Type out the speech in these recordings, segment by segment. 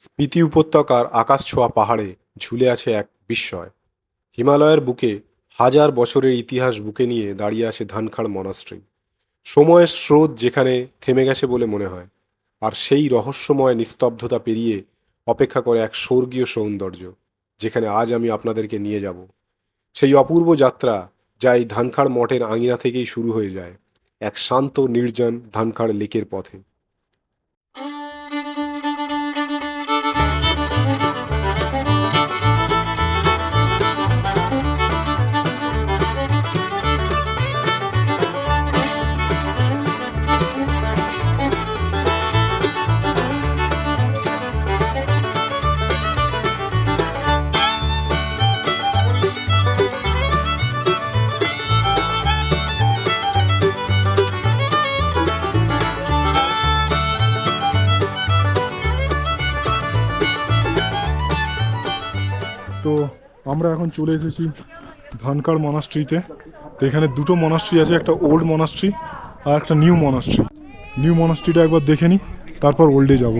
স্পিতি উপত্যকার আকাশ ছোঁয়া পাহাড়ে ঝুলে আছে এক বিস্ময়। হিমালয়ের বুকে হাজার বছরের ইতিহাস বুকে নিয়ে দাঁড়িয়ে আছে ধানখাড় মনাস্ট্রি সময়ের স্রোত যেখানে থেমে গেছে বলে মনে হয়, আর সেই রহস্যময় নিস্তব্ধতা পেরিয়ে অপেক্ষা করে এক স্বর্গীয় সৌন্দর্য, যেখানে আজ আমি আপনাদেরকে নিয়ে যাব। সেই অপূর্ব যাত্রা যা এই ধানখাড় মঠের আঙিনা থেকেই শুরু হয়ে যায়, এক শান্ত, নির্জন ধানখাড় লেকের পথে। এখন চলে এসেছি ধানকার মনাস্ট্রিতে তো এখানে দুটো মনাস্ট্রি আছে, একটা ওল্ড মনাস্ট্রি আর একটা নিউ মনাস্ট্রি নিউ মনাস্ট্রিটা একবার দেখে নিই তারপর ওল্ডে যাব।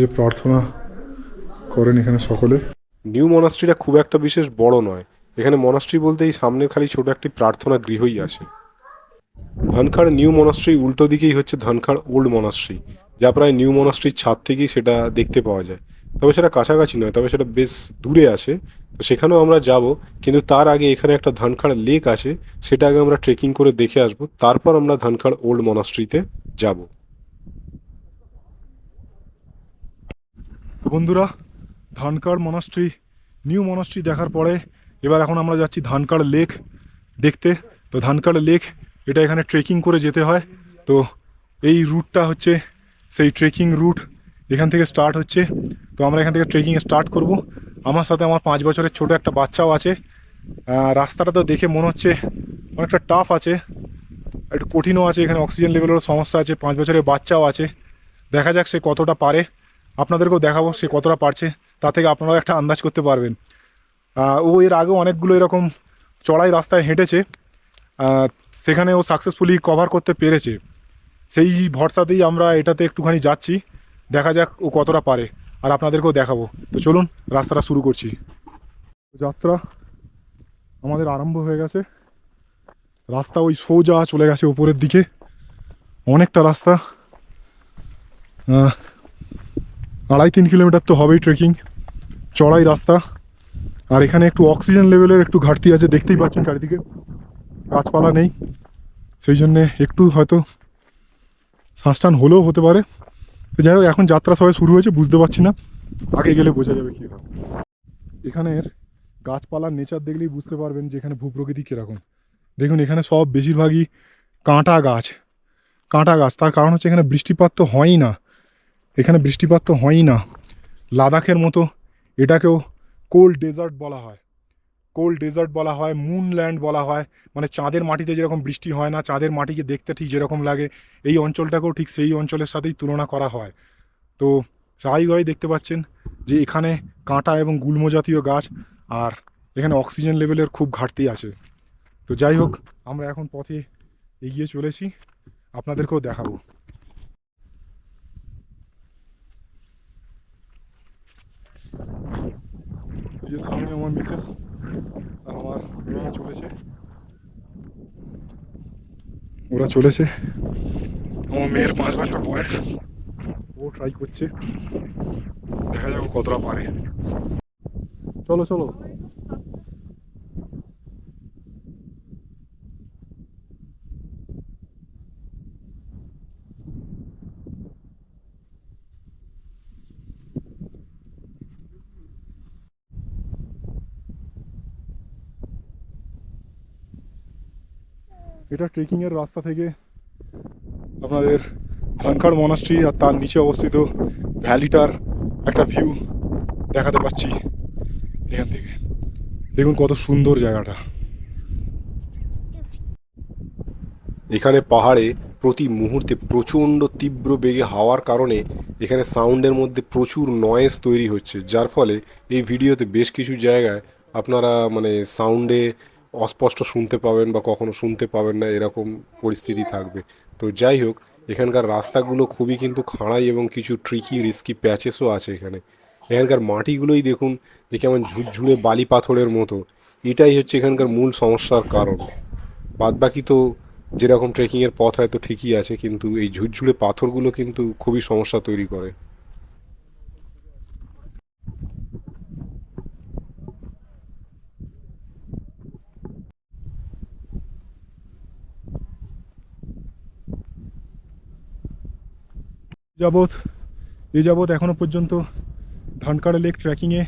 যে প্রার্থনা করেন এখানে সকলে। নিউ মনাস্ট্রিটা খুব একটা বিশেষ বড় নয়। এখানে মনাস্ট্রি বলতে এই সামনের খালি ছোট একটি প্রার্থনা গৃহই আছে। ধনখাড় নিউ মনাস্ট্রি উল্টো দিকেই হচ্ছে ধনখাড় ওল্ড মনাস্ট্রি যা প্রায় নিউ মনাস্ট্রির ছাদ থেকেই সেটা দেখতে পাওয়া যায়। তবে সেটা কাছাকাছি নয়, তবে সেটা বেশ দূরে আছে। তো সেখানেও আমরা যাব, কিন্তু তার আগে এখানে একটা ধানখাড় লেক আছে, সেটা আগে আমরা ট্রেকিং করে দেখে আসব। তারপর আমরা ধানখাড় ওল্ড মনাস্ট্রিতে যাব। বন্ধুরা ধানকার মনাস্ট্রি নিউ মনাস্ট্রি দেখার পরে এবার এখন আমরা যাচ্ছি ধানকার লেক দেখতে। তো ধানকার লেক, এটা এখানে ট্রেকিং করে যেতে হয়। তো এই রুটটা হচ্ছে সেই ট্রেকিং রুট এখান থেকে স্টার্ট হচ্ছে। তো আমরা এখান থেকে ট্রেকিং স্টার্ট করব। আমার সাথে আমার পাঁচ বছরের ছোট একটা বাচ্চাও আছে। রাস্তাটা তো দেখে মনে হচ্ছে অনেকটা টাফ আছে। একটু কঠিনও আছে, এখানে অক্সিজেন লেভেলেরও সমস্যা আছে। পাঁচ বছরের বাচ্চাও আছে। দেখা যাক সে কতটা পারে। আপনাদেরকেও দেখাবো সে কতটা পারছে। তা থেকে আপনারাও একটা আন্দাজ করতে পারবেন। ও এর আগেও অনেকগুলো এরকম চড়াই রাস্তায় হেঁটেছে। সেখানে ও সাকসেসফুলি কভার করতে পেরেছে। সেই ভরসাতেই আমরা এটাতে একটুখানি যাচ্ছি। দেখা যাক ও কতটা পারে। আর আপনাদেরকেও দেখাবো। তো চলুন, রাস্তাটা শুরু করছি। যাত্রা আমাদের আরম্ভ হয়ে গেছে। রাস্তা ওই সোজা চলে গেছে উপরের দিকে। অনেকটা রাস্তা। আড়াই তিন কিলোমিটার তো হবেই ট্রেকিং চড়াই রাস্তা। আর এখানে একটু অক্সিজেন লেভেলের একটু ঘাটতি আছে। দেখতেই পাচ্ছেন চারিদিকে। গাছপালা নেই। সেই জন্যে একটু হয়তো শ্বাসটান হলেও হতে পারে। তো যাই হোক, এখন যাত্রা সবাই শুরু হয়েছে, বুঝতে পারছি না। আগে গেলে বোঝা যাবে কী এখানের গাছপালার নেচার দেখলেই বুঝতে পারবেন যে এখানে ভূপ্রকৃতি কীরকম। দেখুন, এখানে সব বেশিরভাগই কাঁটা গাছ। কাঁটা গাছ, তার কারণ হচ্ছে এখানে বৃষ্টিপাত তো হয়ই না। এখানে বৃষ্টিপাত তো হয়ই না। লাদাখের মতো এটাকেও কোল্ড ডেজার্ট বলা হয়। কোল্ড ডেজার্ট বলা হয়, মুনল্যান্ড বলা হয়। মানে চাঁদের মাটিতে যেরকম বৃষ্টি হয় না, চাঁদের মাটিকে দেখতে ঠিক যেরকম লাগে। এই অঞ্চলটাকেও ঠিক সেই অঞ্চলের সাথেই তুলনা করা হয়। তো স্বাভাবিকভাবেই দেখতে পাচ্ছেন যে এখানে কাঁটা এবং গুল্ম জাতীয় গাছ আর এখানে অক্সিজেন লেভেলের খুব ঘাটতি আছে। তো যাই হোক, আমরা এখন পথে এগিয়ে চলেছি। আপনাদেরকেও দেখাবো। সামনে আমার মিসেস আমার মেয়ে চলেছে। ওরা চলেছে? আমার মেয়ের পাঁচ বছর বয়স। ও ট্রাই করছে। দেখা যাক কতটা পারে। চলো চলো। এটা ট্রেকিংয়ের রাস্তা থেকে আপনাদের ধানকাড় মনাস্ট্রি আর তার নিচে অবস্থিত ভ্যালিটার একটা ভিউ দেখাতে পাচ্ছি এখান থেকে। দেখুন কত সুন্দর জায়গাটা। এখানে পাহাড়ে প্রতি মুহূর্তে প্রচণ্ড তীব্র বেগে হাওয়ার কারণে এখানে সাউন্ডের মধ্যে প্রচুর নয়েজ তৈরি হচ্ছে। যার ফলে এই ভিডিওতে বেশ কিছু জায়গায় আপনারা মানে সাউন্ডে অস্পষ্ট শুনতে পাবেন বা কখনো শুনতে পাবেন না, এরকম পরিস্থিতি থাকবে। তো যাই হোক, এখানকার রাস্তাগুলো খুবই কিন্তু খাঁড়াই এবং কিছু ট্রিকি রিস্কি প্যাচেসও আছে এখানে। এখানকার মাটিগুলোই দেখুন যে কেমন ঝুরঝুরে বালি পাথরের মতো। এটাই হচ্ছে এখানকার মূল সমস্যার কারণ। বাদবাকি তো যেরকম ট্রেকিংয়ের পথ হয়তো ঠিকই আছে, কিন্তু এই ঝুরঝুরে পাথরগুলো কিন্তু খুবই সমস্যা তৈরি করে। যাবৎ, এ যাবৎ এখনও পর্যন্ত ধানকাড়া লেক ট্রেকিংয়ে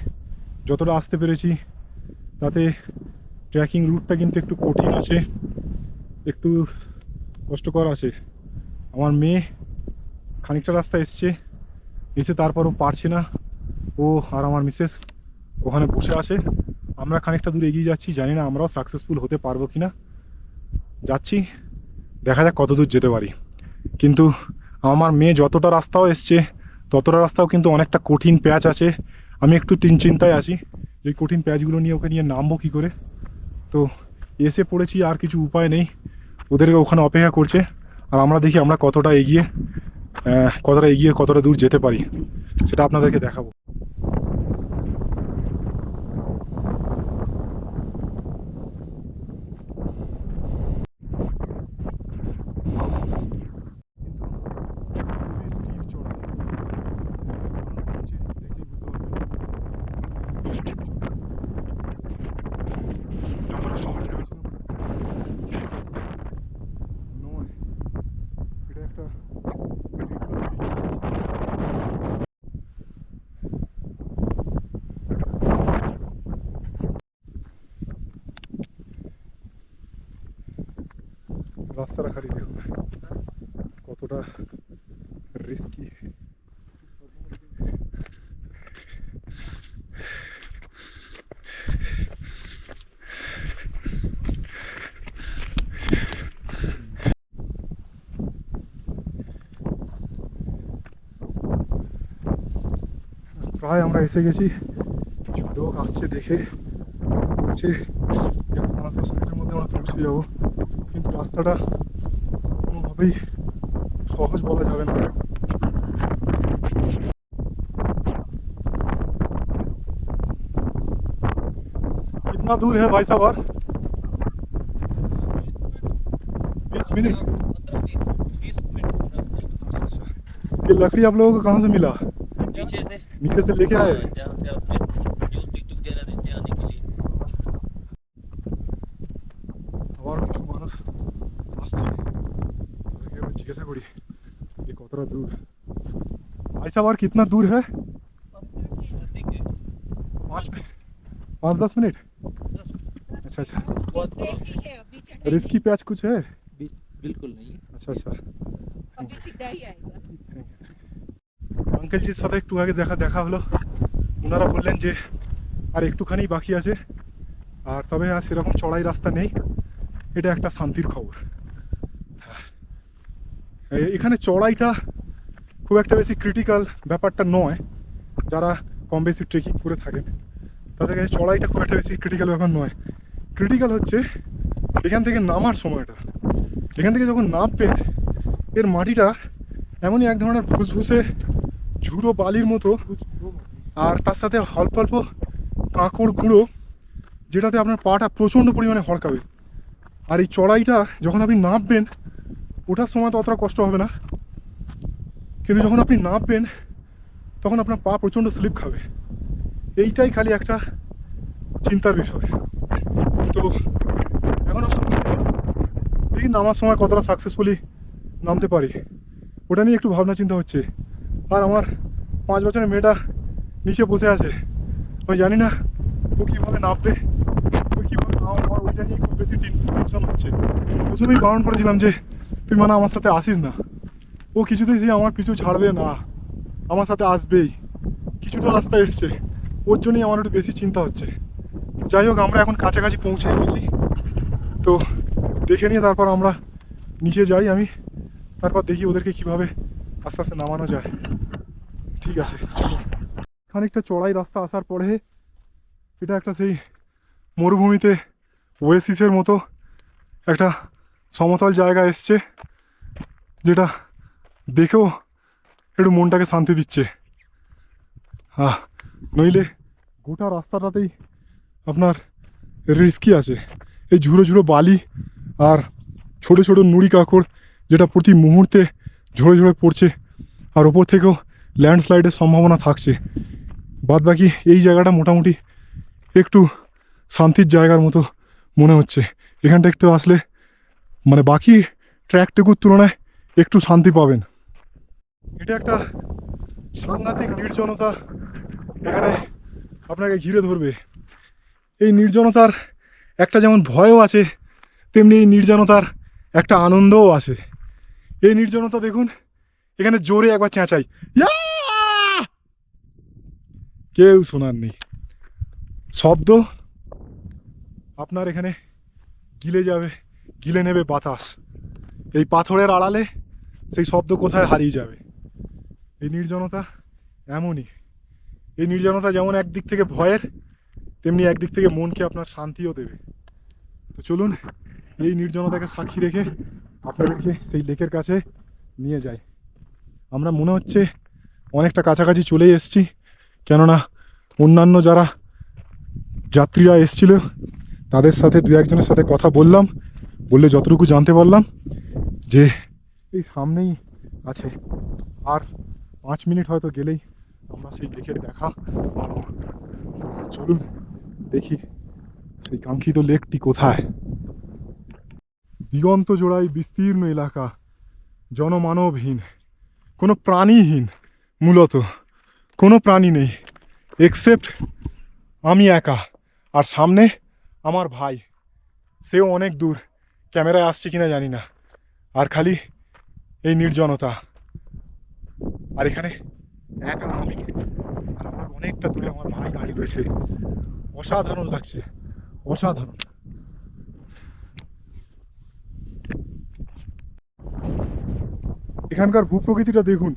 যতটা আসতে পেরেছি, তাতে ট্রেকিং রুটটা কিন্তু একটু কঠিন আছে, একটু কষ্টকর আছে। আমার মেয়ে খানিকটা রাস্তা এসছে, এসে তারপরও পারছে না। ও আর আমার মিসেস ওখানে বসে আছে। আমরা খানিকটা দূর এগিয়ে যাচ্ছি, জানি না আমরাও সাকসেসফুল হতে পারব কি না যাচ্ছি, দেখা যাক কত দূর যেতে পারি। কিন্তু আমার মেয়ে যতটা রাস্তাও এসছে, ততটা রাস্তাও কিন্তু অনেকটা কঠিন প্যাচ আছে। আমি একটু তিন চিন্তায় আছি, যে কঠিন প্যাচগুলো নিয়ে ওকে নিয়ে নামবো কী করে। তো এসে পড়েছি, আর কিছু উপায় নেই। ওদেরকে ওখানে অপেক্ষা করছে, আর আমরা দেখি আমরা কতটা এগিয়ে কতটা এগিয়ে, কতটা দূর যেতে পারি। সেটা আপনাদেরকে দেখাবো নয় এটা একটা রাস্তাটা খালি দেখুন কতটা রিস্কি প্রায় আমরা এসে গেছি। কিছু লোক আসছে দেখে। বলছে আর পাঁচ মধ্যে আমরা পৌঁছে যাব। রাস্তাটা কোনোভাবেই সহজ বলা যাবে না कितना दूर है भाई साहब और बीस मिनट अच्छा अच्छा ये लकड़ी आप लोगों को कहाँ से मिला नीचे से नीचे से लेके आए भाई साहब और कितना दूर है देखिए पाँच पाँच दस मिनट अच्छा अच्छा बहुत रिस्की पैच कुछ है बिल्कुल नहीं अच्छा अच्छा अभी सीधा ही आएगा আঙ্কেলজির সাথে একটু আগে দেখা দেখা হলো ওনারা বললেন যে আর একটুখানি বাকি আছে আর তবে আর সেরকম চড়াই রাস্তা নেই এটা একটা শান্তির খবর এ- এখানে চড়াইটা খুব একটা বেশি ক্রিটিক্যাল ব্যাপারটা নয়, যারা কম বেশি ট্রেকিং করে থাকেন। তাদের কাছে চড়াইটা খুব একটা বেশি ক্রিটিক্যাল ব্যাপার নয়। ক্রিটিক্যাল হচ্ছে এখান থেকে নামার সময়টা। এখান থেকে যখন নামবেন, এর মাটিটা এমনই এক ধরনের ফুসফুসে ঝুড়ো বালির মতো, আর তার সাথে অল্প অল্প কাঁকড় গুঁড়ো, যেটাতে আপনার পাটা প্রচণ্ড পরিমাণে হড়কাবে। আর এই চড়াইটা যখন আপনি নামবেন, ওঠার সময় তো অতটা কষ্ট হবে না। কিন্তু যখন আপনি নামবেন, তখন আপনার পা প্রচণ্ড স্লিপ খাবে। এইটাই খালি একটা চিন্তার বিষয়। তো, এখন আমরা দেখি নামার সময় কতটা সাকসেসফুলি নামতে পারি, ওটা নিয়ে একটু ভাবনা চিন্তা হচ্ছে। আর আমার পাঁচ বছরের মেয়েটা নিচে বসে আছে, আমি জানি না ও কীভাবে নামবে, ও কীভাবে নাম আমার ওইটা নিয়ে খুব বেশি টেনশন হচ্ছে। প্রথমেই বারণ করেছিলাম যে, তুই মানে আমার সাথে আসিস না। ও কিছুতেই সে আমার পিছু ছাড়বে না। আমার সাথে আসবেই। কিছুটা রাস্তা এসছে। ওর জন্যই আমার একটু বেশি চিন্তা হচ্ছে। যাই হোক, আমরা এখন কাছাকাছি পৌঁছে গেছি। তো দেখে নিয়ে তারপর আমরা নিচে যাই আমি। তারপর দেখি ওদেরকে কীভাবে আস্তে আস্তে নামানো যায়। ঠিক আছে খানিকটা চড়াই রাস্তা আসার পরে এটা একটা সেই মরুভূমিতে ওয়েসিসের মতো একটা সমতল জায়গা এসছে, যেটা দেখেও একটু মনটাকে শান্তি দিচ্ছে। আহ, নইলে গোটা রাস্তাটাতেই আপনার রিস্কি আছে। এই ঝুড়ো ঝুড়ো বালি আর ছোট ছোট নুড়ি কাকড় যেটা প্রতি মুহূর্তে ঝরে ঝরে পড়ছে, আর ওপর থেকেও ল্যান্ডস্লাইডের সম্ভাবনা থাকছে। বাদ বাকি এই জায়গাটা মোটামুটি একটু শান্তির জায়গার মতো মনে হচ্ছে। এখানটা একটু আসলে মানে বাকি ট্র্যাকটুকুর তুলনায় একটু শান্তি পাবেন। এটা একটা সাংঘাতিক নির্জনতা। এখানে আপনাকে ঘিরে ধরবে। এই নির্জনতার একটা যেমন ভয়ও আছে, তেমনি এই নির্জনতার একটা আনন্দও আছে। এই নির্জনতা দেখুন, এখানে জোরে একবার চেঁচাই! কেউ শোনার নেই। শব্দ আপনার এখানে গিলে যাবে, গিলে নেবে বাতাস। এই পাথরের আড়ালে সেই শব্দ কোথায় হারিয়ে যাবে? এই নির্জনতা এমনই। এই নির্জনতা যেমন একদিক থেকে ভয়ের, তেমনি একদিক থেকে মনকে আপনার শান্তিও দেবে। তো চলুন, এই নির্জনতাকে সাক্ষী রেখে আপনাদেরকে সেই লেকের কাছে নিয়ে যাই। আমরা মনে হচ্ছে অনেকটা কাছাকাছি চলেই এসেছি, কেননা অন্যান্য যারা যাত্রীরা এসছিল, তাদের সাথে দু একজনের সাথে কথা বললাম, বললে যতটুকু জানতে পারলাম যে এই সামনেই আছে। আর পাঁচ মিনিট হয়তো গেলেই আমরা সেই লেকের দেখা পাবো চলুন দেখি সেই কাঙ্ক্ষিত লেকটি কোথায়। দিগন্ত জোড়াই বিস্তীর্ণ এলাকা, জনমানবহীন, কোনো প্রাণীহীন মূলত, কোনো প্রাণী নেই এক্সেপ্ট আমি একা আর সামনে আমার ভাই। সেও অনেক দূর, ক্যামেরায় আসছে কিনা জানি না, আর খালি এই নির্জনতা। আর এখানে একা আমি। আর আমার অনেকটা দূরে আমার ভাই দাঁড়িয়ে রয়েছে। অসাধারণ লাগছে। অসাধারণ। এখানকার ভূপ্রকৃতিটা দেখুন।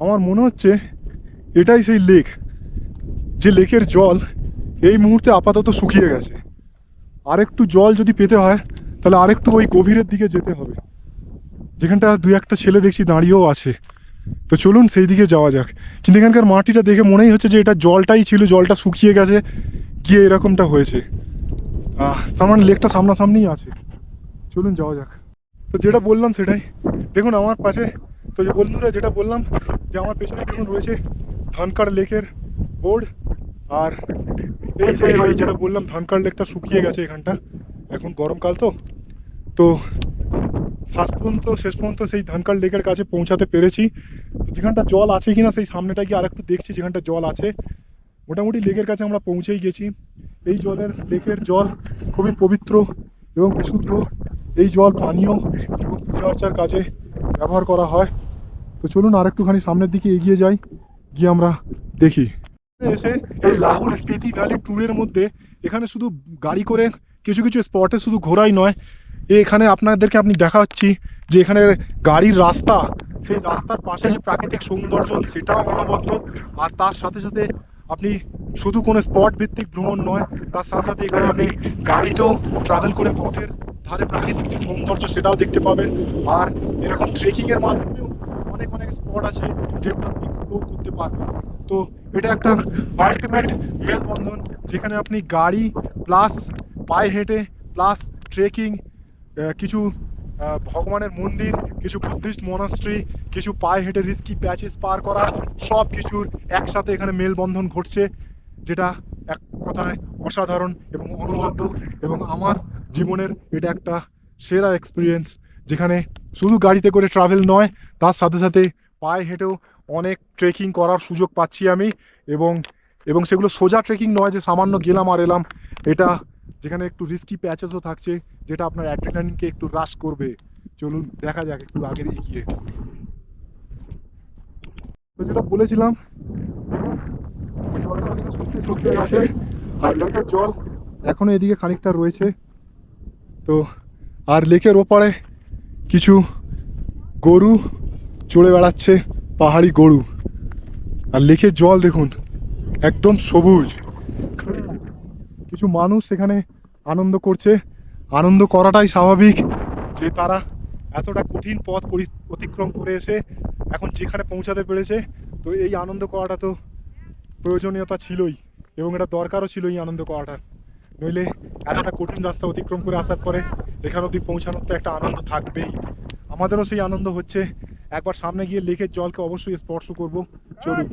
আমার মনে হচ্ছে এটাই সেই লেক। যে লেকের জল এই মুহূর্তে আপাতত শুকিয়ে গেছে। আরেকটু জল যদি পেতে হয়, তাহলে আরেকটু ওই গভীরের দিকে যেতে হবে। যেখানটা দু একটা ছেলে দেখছি দাঁড়িয়েও আছে। তো চলুন সেই দিকে যাওয়া যাক। কিন্তু এখানকার মাটিটা দেখে মনেই হচ্ছে যে এটা জলটাই ছিল, জলটা শুকিয়ে গেছে, গিয়ে এরকমটা হয়েছে। তার মানে লেকটা সামনাসামনিই আছে। চলুন যাওয়া যাক। তো যেটা বললাম সেটাই। দেখুন আমার পাশে, তো যে বন্ধুরা যেটা বললাম, যে আমার পেছনে দেখুন রয়েছে ধানকার লেকের বোর্ড। আর এই যেটা বললাম ধানকার লেকটা শুকিয়ে গেছে এখানটা। এখন গরমকাল তো। তো শেষ পর্যন্ত শেষ পর্যন্ত সেই ধানকার লেকের কাছে পৌঁছাতে পেরেছি। যেখানটা জল আছে কি না সেই সামনেটা গিয়ে আরেকটু দেখছি যেখানটা জল আছে। মোটামুটি লেকের কাছে আমরা পৌঁছেই গেছি। এই জলের, লেকের জল খুবই পবিত্র এবং বিশুদ্ধ। এই জল পানীয় এবং পূজা অর্চার কাজে ব্যবহার করা হয়। তো চলুন আরেকটুখানি সামনের দিকে এগিয়ে যাই, গিয়ে আমরা দেখি। এসে এই লাহুল স্পিতি ভ্যালি ট্যুরের মধ্যে এখানে শুধু গাড়ি করে কিছু কিছু স্পটে শুধু ঘোরাই নয় এখানে আপনাদেরকে আপনি দেখা দেখাচ্ছি যে এখানে গাড়ির রাস্তা, সেই রাস্তার পাশে যে প্রাকৃতিক সৌন্দর্য, সেটাও অনবদ্য। আর তার সাথে সাথে আপনি শুধু কোনো স্পট ভিত্তিক ভ্রমণ নয়, তার সাথে সাথে এখানে আপনি গাড়িতেও ট্রাভেল করে পথের ধারে প্রাকৃতিক যে সৌন্দর্য, সেটাও দেখতে পাবেন। আর এরকম ট্রেকিংয়ের মাধ্যমেও অনেক অনেক স্পট আছে যেগুলো আপনি এক্সপ্লোর করতে পারবেন। তো এটা একটা আলটিমেট মেলবন্ধন, যেখানে আপনি গাড়ি প্লাস পায়ে হেঁটে প্লাস ট্রেকিং কিছু ভগবানের মন্দির, কিছু বুদ্ধিস্ট মনাস্ট্রি কিছু পায়ে হেঁটে রিস্কি প্যাচেস পার করা, সব কিছুর একসাথে এখানে মেলবন্ধন ঘটছে, যেটা এক কথায় অসাধারণ এবং অনবদ্য এবং আমার জীবনের এটা একটা সেরা এক্সপিরিয়েন্স যেখানে শুধু গাড়িতে করে ট্রাভেল নয়, তার সাথে সাথে পায়ে হেঁটেও অনেক ট্রেকিং করার সুযোগ পাচ্ছি আমি এবং এবং সেগুলো সোজা ট্রেকিং নয় যে সামান্য গেলাম আর এলাম, এটা যেখানে একটু রিস্কি প্যাচেসও থাকছে, যেটা আপনার অ্যাড্রেনালিনকে একটু হ্রাস করবে। চলুন, দেখা যাক, একটু আগের এগিয়ে। তো যেটা বলেছিলাম জলটা আর লেকের জল এখনও এদিকে খানিকটা রয়েছে। তো, আর লেকের ওপারে কিছু গরু চড়ে বেড়াচ্ছে, পাহাড়ি গরু। আর লেকের জল দেখুন, একদম সবুজ। কিছু মানুষ সেখানে আনন্দ করছে। আনন্দ করাটাই স্বাভাবিক যে তারা এতটা কঠিন পথ অতিক্রম করে এসে এখন যেখানে পৌঁছাতে পেরেছে, তো এই আনন্দ করাটা তো প্রয়োজনীয়তা ছিলই এবং এটা দরকারও ছিল এই আনন্দ করাটার। নইলে এতটা কঠিন রাস্তা অতিক্রম করে আসার পরে এখানে অবধি পৌঁছানোর তো একটা আনন্দ থাকবেই। আমাদেরও সেই আনন্দ হচ্ছে। একবার সামনে গিয়ে লেকের জলকে অবশ্যই স্পর্শ করব। চলুন।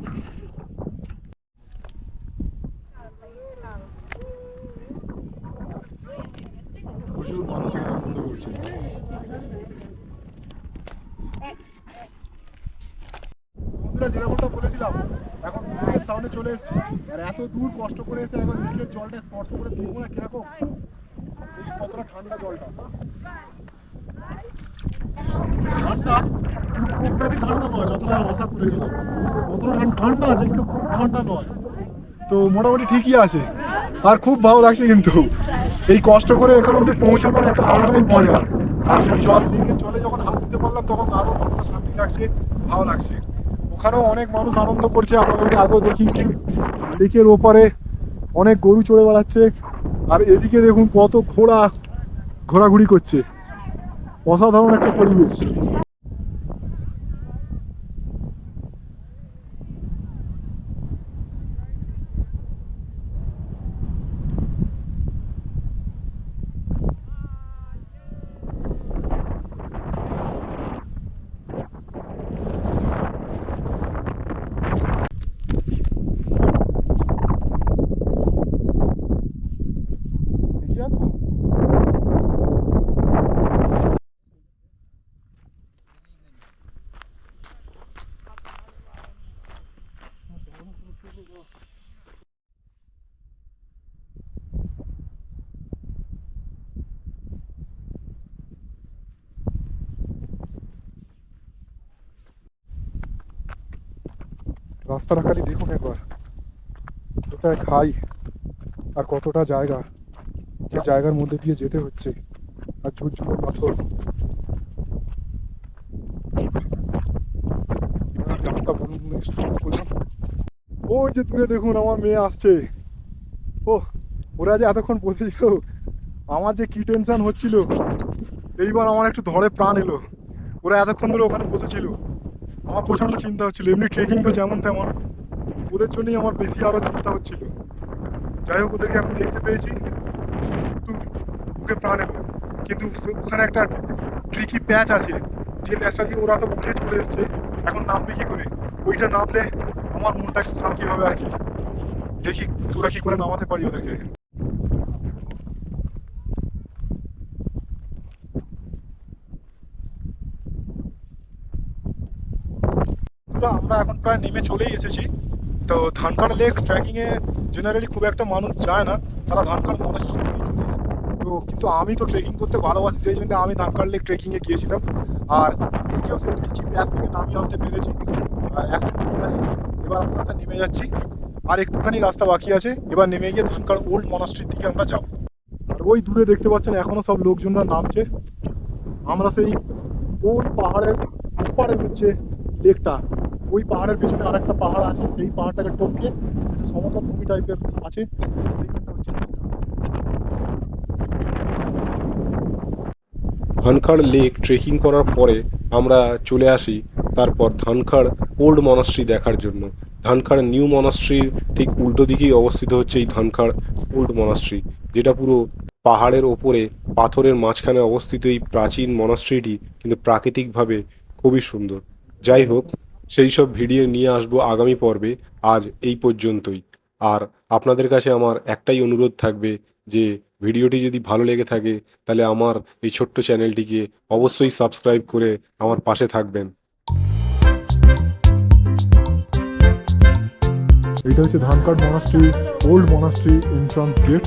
প্রচুর মানুষ এখানে আনন্দ করছে। বলেছিলাম, এখন সামনে চলে এসেছি। আর এত দূর কষ্ট করে এসে জলটা স্পর্শ করে দেখব না কতটা ঠান্ডা জলটা। খুব বেশি ঠান্ডা যতটা আশা ঠান- ঠান্ডা আছে, কিন্তু খুব ঠান্ডা তো মোটামুটি ঠিকই আছে। আর খুব ভালো লাগছে কিন্তু। এই কষ্ট করে এখান অব্দি পৌঁছানোর একটা আলাদাই মজা। আর জল দিকে চলে যখন হাত দিতে পারলাম, তখন আরও মনটা শান্তি লাগছে, ভালো লাগছে। ওখানেও অনেক মানুষ আনন্দ করছে, আপনাদেরকে আগেও দেখিয়েছি। লেকের ওপারে অনেক গরু চড়ে বেড়াচ্ছে। আর এদিকে দেখুন কত ঘোড়া ঘোরাঘুরি করছে। অসাধারণ একটা পরিবেশ এগিয়ে আসব রাস্তাটা খালি দেখুন একবার। কোথায় খাই আর কতটা জায়গা? যে জায়গার মধ্যে দিয়ে যেতে হচ্ছে। আর ঝুরঝুরে পাথর। রাস্তা ওই যে দূরে দেখুন আমার মেয়ে আসছে। ও ওরা যে এতক্ষণ বসেছিল, আমার যে কি টেনশন হচ্ছিল, এইবার আমার একটু ধরে প্রাণ এলো। ওরা এতক্ষণ ধরে ওখানে বসেছিল। আমার প্রচণ্ড চিন্তা হচ্ছিল, এমনি ট্রেকিং তো যেমন তেমন। ওদের জন্যই আমার বেশি আরও চিন্তা হচ্ছিল। যাই হোক, ওদেরকে এখন দেখতে পেয়েছি। কিন্তু বুকে প্রাণ এলো কিন্তু ওখানে একটা ট্রিকি প্যাচ আছে। যে প্যাচটা দিয়ে ওরা তো উঠে চলে এসছে, এখন নামবে কি করে? ওইটা নামলে আমার মনটা একটু শান্তি হবে আর কি। দেখি তোরা কি করে নামাতে পারি ওদেরকে বন্ধুরা, আমরা এখন প্রায় নেমে চলেই এসেছি। তো ধানকাড়া লেক ট্রেকিংয়ে জেনারেলি খুব একটা মানুষ যায় না, তারা ধানকাড় দিকেই চলে তো কিন্তু আমি তো ট্রেকিং করতে ভালোবাসি, সেই জন্য আমি ধানকাড় লেক ট্রেকিংয়ে গিয়েছিলাম। আর নিজেকেও সেই রিস্কি প্যাচ থেকে নামিয়ে আনতে পেরেছি। এখন ঠিক আছে, এবার আস্তে আস্তে নেমে যাচ্ছি। আর একটুখানি রাস্তা বাকি আছে, এবার নেমে গিয়ে ধানকাড় ওল্ড মনাস্ট্রির দিকে আমরা যাব। আর ওই দূরে দেখতে পাচ্ছেন এখনও সব লোকজনরা নামছে। আমরা সেই ওল্ড পাহাড়ের ওপারে হচ্ছে লেকটা। ওই পাহাড়ের পেছনে আরেকটা পাহাড় আছে, সেই পাহাড়টাকে টপকে একটা সমতল ভূমি টাইপের আছে সেইখানটা হচ্ছে। ধানখাড় লেক ট্রেকিং করার পরে আমরা চলে আসি তারপর ধানখাড় ওল্ড মনাস্ট্রি দেখার জন্য ধানখাড় নিউ মনাস্ট্রির ঠিক উল্টো দিকেই অবস্থিত হচ্ছে এই ধানখাড় ওল্ড মনাস্ট্রি যেটা পুরো পাহাড়ের ওপরে পাথরের মাঝখানে অবস্থিত এই প্রাচীন মনাস্ট্রিটি কিন্তু প্রাকৃতিকভাবে খুবই সুন্দর যাই হোক সেই সব ভিডিও নিয়ে আসব আগামী পর্বে, আজ এই পর্যন্তই। আর আপনাদের কাছে আমার একটাই অনুরোধ থাকবে যে ভিডিওটি যদি ভালো লেগে থাকে, তাহলে আমার এই ছোট্ট চ্যানেলটিকে অবশ্যই সাবস্ক্রাইব করে আমার পাশে থাকবেন। এটা হচ্ছে Dhankar monastery old monastery entrance gate